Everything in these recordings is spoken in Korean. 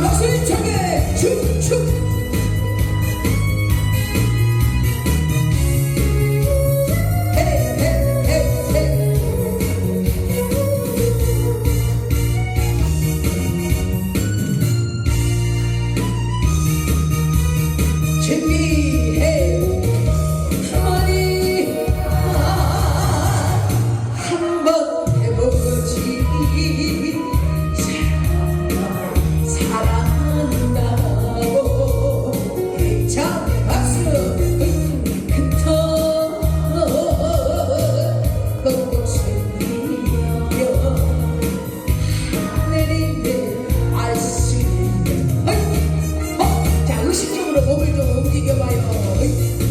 자 박수 힘차게 춤 움직여봐요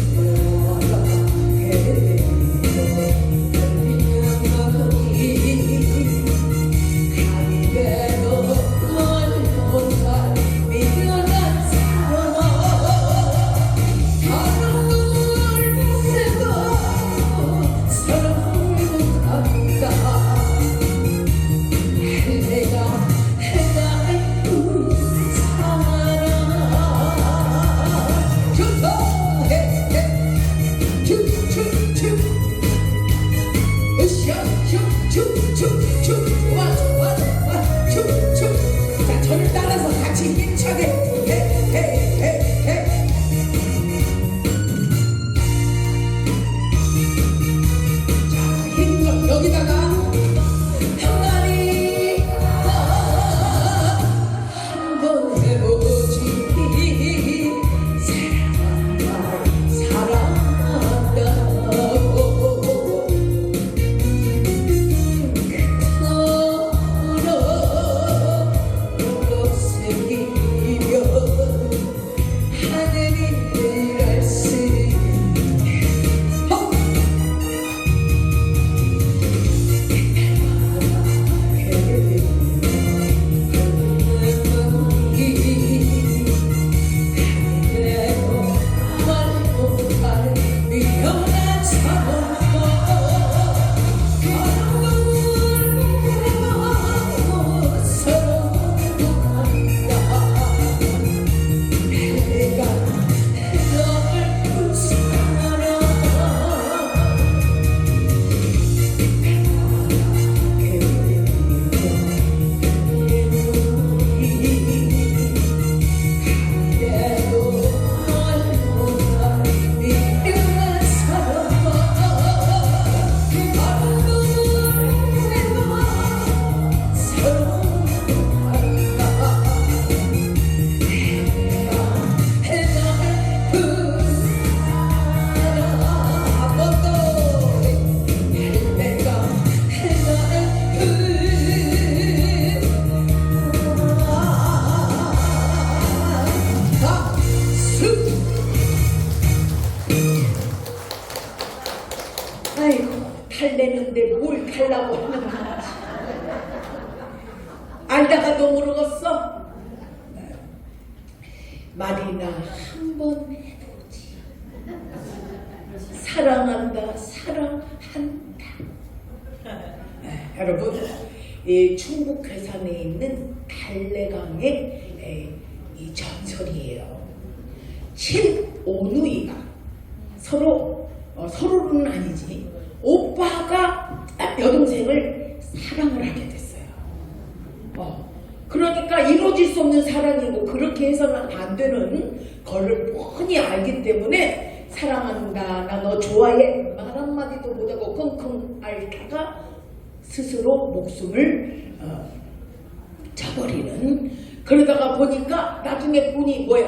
two. 달래는데 뭘 달라고 거야? 알다가도 모르겠어? 말이나 한 번 해보지. 사랑한다 사랑한다. 에, 여러분 이 충북 괴산에 있는 달래강의 에, 이 전설이에요. 칠오누이가 서로 어, 서로는 아니지 오빠가 여동생을 사랑을 하게 됐어요. 어, 그러니까 이루어질 수 없는 사랑이고 그렇게 해서는 안 되는 거를 뻔히 알기 때문에 사랑한다 나 너 좋아해 말 한마디도 못하고 끙끙 앓다가 스스로 목숨을 어, 저버리는 그러다가 보니까 나중에 보니 뭐야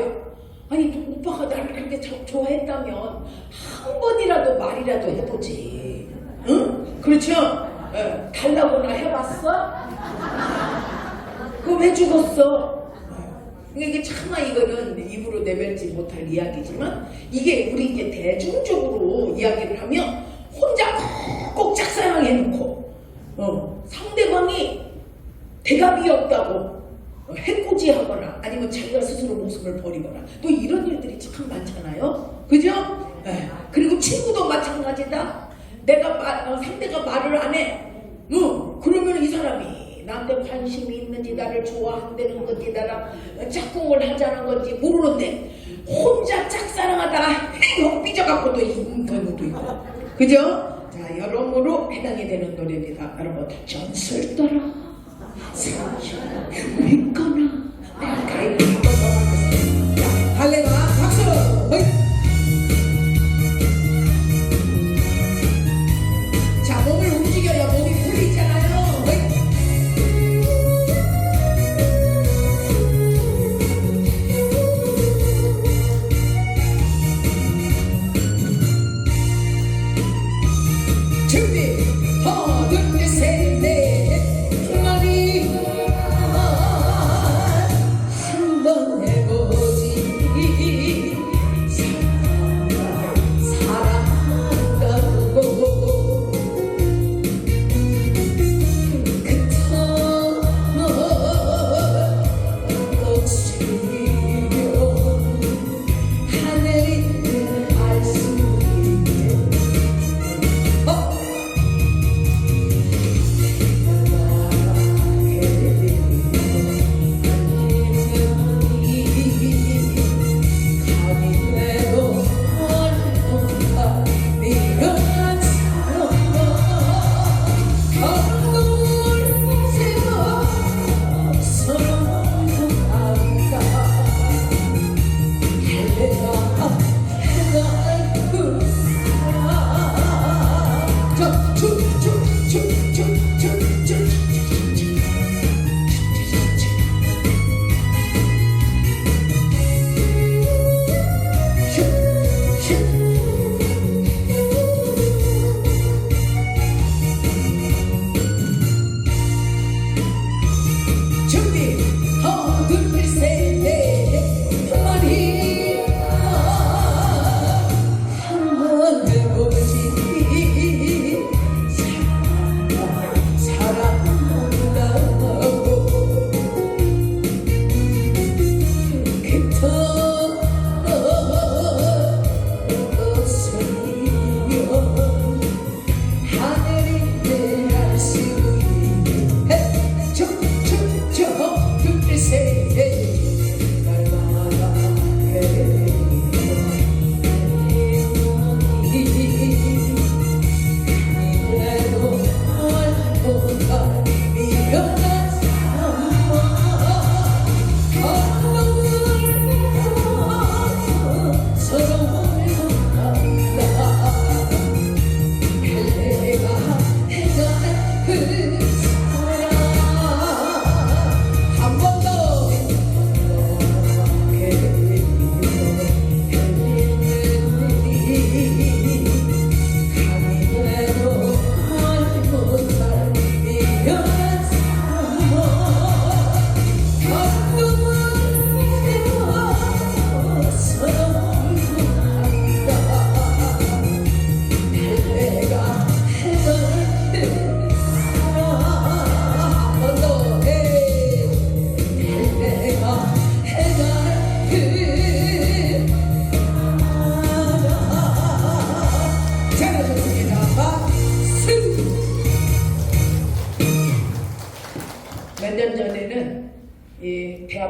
아니 오빠가 나를 그렇게 저- 좋아했다면 한 번이라도 말이라도 해보지 응? 그렇죠? 예, 달라고나 해봤어? 그거 왜 죽었어? 이게 차마 이거는 입으로 내뱉지 못할 이야기지만 이게 우리 이제 대중적으로 이야기를 하면 혼자 꼭 짝사랑해놓고 어, 상대방이 대답이 없다고 해코지하거나 아니면 자기가 스스로 모습을 버리거나 또 이런 일들이 참 많잖아요. 그죠? 예. 그리고 친구도 마찬가지다. 내가 마- 어, 상대가 말을 안 해. 응. 그러면 이 사람이 나한테 관심이 있는지 나를 좋아한다는 건지 나랑 짝꿍을 하자는 건지 모르는데 혼자 짝사랑하다가 헤어 삐져갖고 또 있는 경우도 있고 그죠? 자 여러모로 해당이 되는 노래입니다 여러분 전설더라 사랑 믿거나 내가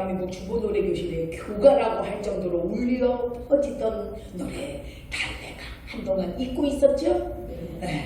대한민국 주보 노래 교실에 교가라고 할 정도로 울려 퍼지던 노래 달래가 한동안 잊고 있었죠? 네.